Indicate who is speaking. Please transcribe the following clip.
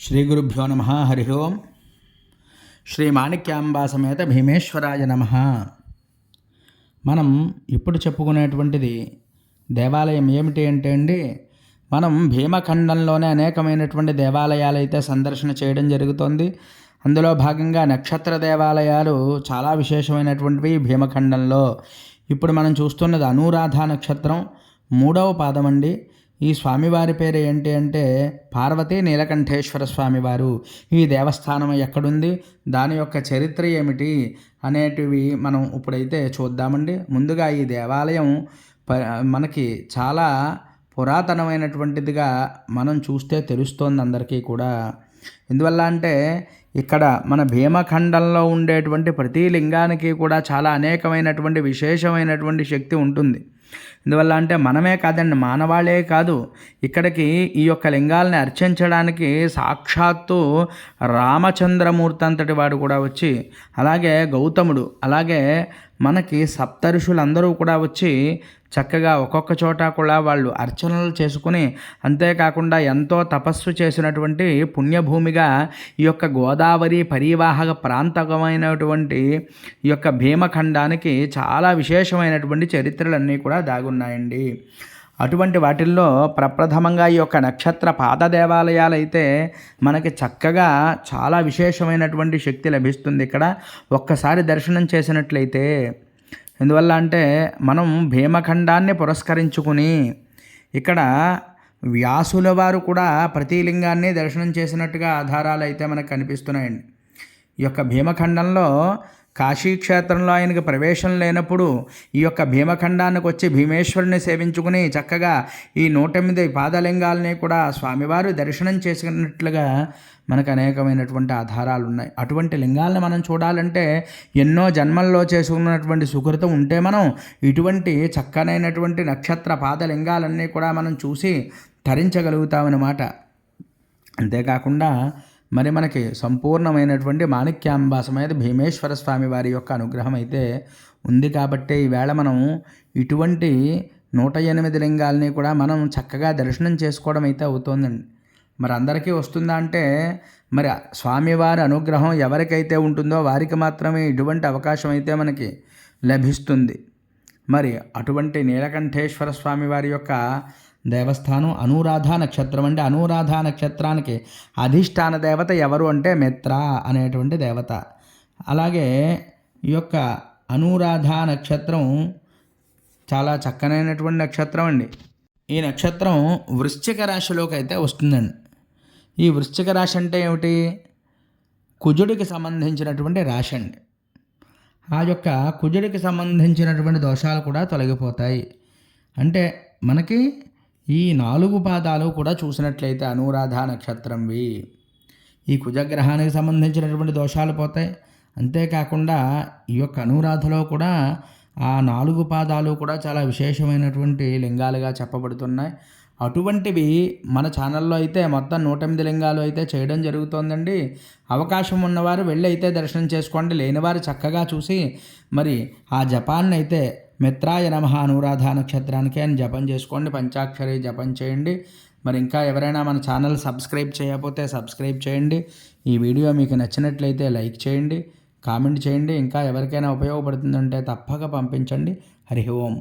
Speaker 1: శ్రీ గురుభ్యో నమ హరి ఓం. శ్రీ మాణిక్యాంబా సమేత భీమేశ్వరాయ నమ. మనం ఇప్పుడు చెప్పుకునేటువంటిది దేవాలయం ఏమిటి అంటే అండి మనం భీమఖండంలోనే అనేకమైనటువంటి దేవాలయాలు అయితే సందర్శన చేయడం జరుగుతుంది. అందులో భాగంగా నక్షత్ర దేవాలయాలు చాలా విశేషమైనటువంటివి భీమఖండంలో. ఇప్పుడు మనం చూస్తున్నది అనురాధ నక్షత్రం మూడవ పాదం అండి ఈ స్వామివారి పేరు ఏంటి అంటే పార్వతీ నీలకంఠేశ్వర స్వామివారు. ఈ దేవస్థానం ఎక్కడుంది? దాని యొక్క చరిత్ర ఏమిటి? అనేటివి మనం ఇప్పుడైతే చూద్దామండి. ముందుగా ఈ దేవాలయం ప మనకి చాలా పురాతనమైనటువంటిదిగా మనం చూస్తే తెలుస్తోంది అందరికీ కూడా. ఎందువల్ల అంటే ఇక్కడ మన భీమఖండంలో ఉండేటువంటి ప్రతి లింగానికి కూడా చాలా అనేకమైనటువంటి విశేషమైనటువంటి శక్తి ఉంటుంది. ఎందువల్ల అంటే మనమే కాదండి మానవాళే కాదు. ఇక్కడికి ఈ యొక్క లింగాల్ని అర్చించడానికి సాక్షాత్తు రామచంద్రమూర్తి అంతటి వాడు కూడా వచ్చి అలాగే గౌతముడు అలాగే మనకి సప్తఋషులందరూ కూడా వచ్చి చక్కగా ఒక్కొక్క చోట కూడా వాళ్ళు అర్చనలు చేసుకుని అంతేకాకుండా ఎంతో తపస్సు చేసినటువంటి పుణ్యభూమిగా ఈ యొక్క గోదావరి పరివాహక ప్రాంతకమైనటువంటి ఈ యొక్క భీమఖండానికి చాలా విశేషమైనటువంటి చరిత్రలన్నీ కూడా దాగున్నాయండి. అటువంటి వాటిల్లో ప్రప్రథమంగా ఈ యొక్క నక్షత్ర పాద దేవాలయాలు అయితే మనకి చక్కగా చాలా విశేషమైనటువంటి శక్తి లభిస్తుంది ఇక్కడ. ఒక్కసారి దర్శనం చేసినట్లయితే ఎందువల్ల అంటే మనం భీమఖండాన్ని పురస్కరించుకుని ఇక్కడ వ్యాసుల వారు కూడా ప్రతి లింగాన్ని దర్శనం చేసినట్టుగా ఆధారాలు అయితే మనకు కనిపిస్తున్నాయండి. ఈ యొక్క భీమఖండంలో కాశీక్షేత్రంలో ఆయనకు ప్రవేశం లేనప్పుడు ఈ యొక్క భీమఖండానికి వచ్చి భీమేశ్వరుని సేవించుకుని చక్కగా ఈ నూట ఎనిమిది పాదలింగాలని కూడా స్వామివారు దర్శనం చేసుకున్నట్లుగా మనకు అనేకమైనటువంటి ఆధారాలు ఉన్నాయి. అటువంటి లింగాలను మనం చూడాలంటే ఎన్నో జన్మల్లో చేసుకున్నటువంటి సుకృతం ఉంటే మనం ఇటువంటి చక్కనైనటువంటి నక్షత్ర పాదలింగాలన్నీ కూడా మనం చూసి ధరించగలుగుతామన్నమాట అంతేకాకుండా మరి మనకి సంపూర్ణమైనటువంటి మాణిక్యాంబాసమైన భీమేశ్వర స్వామి వారి యొక్క అనుగ్రహం అయితే ఉంది కాబట్టి ఈవేళ మనం ఇటువంటి నూట ఎనిమిది లింగాలని కూడా మనం చక్కగా దర్శనం చేసుకోవడం అయితే అవుతోందండి. మరి అందరికీ వస్తుందా అంటే మరి స్వామివారి అనుగ్రహం ఎవరికైతే ఉంటుందో వారికి మాత్రమే ఇటువంటి అవకాశం అయితే మనకి లభిస్తుంది. మరి అటువంటి నీలకంఠేశ్వర స్వామి వారి యొక్క దేవస్థానం అనురాధ నక్షత్రం అంటే అనురాధ నక్షత్రానికి అధిష్టాన దేవత ఎవరు అంటే మిత్ర అనేటువంటి దేవత. అలాగే ఈ యొక్క అనురాధ నక్షత్రం చాలా చక్కనైనటువంటి నక్షత్రం అండి. ఈ నక్షత్రం వృశ్చిక రాశిలోకి అయితే వస్తుందండి. ఈ వృశ్చిక రాశి అంటే ఏమిటి? కుజుడికి సంబంధించినటువంటి రాశి అండి. ఆ యొక్క కుజుడికి సంబంధించినటువంటి దోషాలు కూడా తొలగిపోతాయి. అంటే మనకి ఈ నాలుగు పాదాలు కూడా చూసినట్లయితే అనురాధ నక్షత్రంవి ఈ కుజగ్రహానికి సంబంధించినటువంటి దోషాలు పోతాయి. అంతేకాకుండా ఈ యొక్క అనురాధలో కూడా ఆ నాలుగు పాదాలు కూడా చాలా విశేషమైనటువంటి లింగాలుగా చెప్పబడుతున్నాయి. అటువంటివి మన ఛానల్లో అయితే మొత్తం నూట ఎనిమిది లింగాలు అయితే చేయడం జరుగుతోందండి. అవకాశం ఉన్నవారు వెళ్ళి అయితే దర్శనం చేసుకోండి. లేనివారు చక్కగా చూసి మరి ఆ జపాన్ని అయితే మిత్రాయ నమ అనురాధ నక్షత్రానికి అని జపం చేసుకోండి పంచాక్షరి జపం చేయండి. మరి ఇంకా ఎవరైనా మన ఛానల్ సబ్స్క్రైబ్ చేయకపోతే సబ్స్క్రైబ్ చేయండి. ఈ వీడియో మీకు నచ్చినట్లయితే లైక్ చేయండి కామెంట్ చేయండి. ఇంకా ఎవరికైనా ఉపయోగపడుతుందంటే తప్పక పంపించండి. హరి ఓం.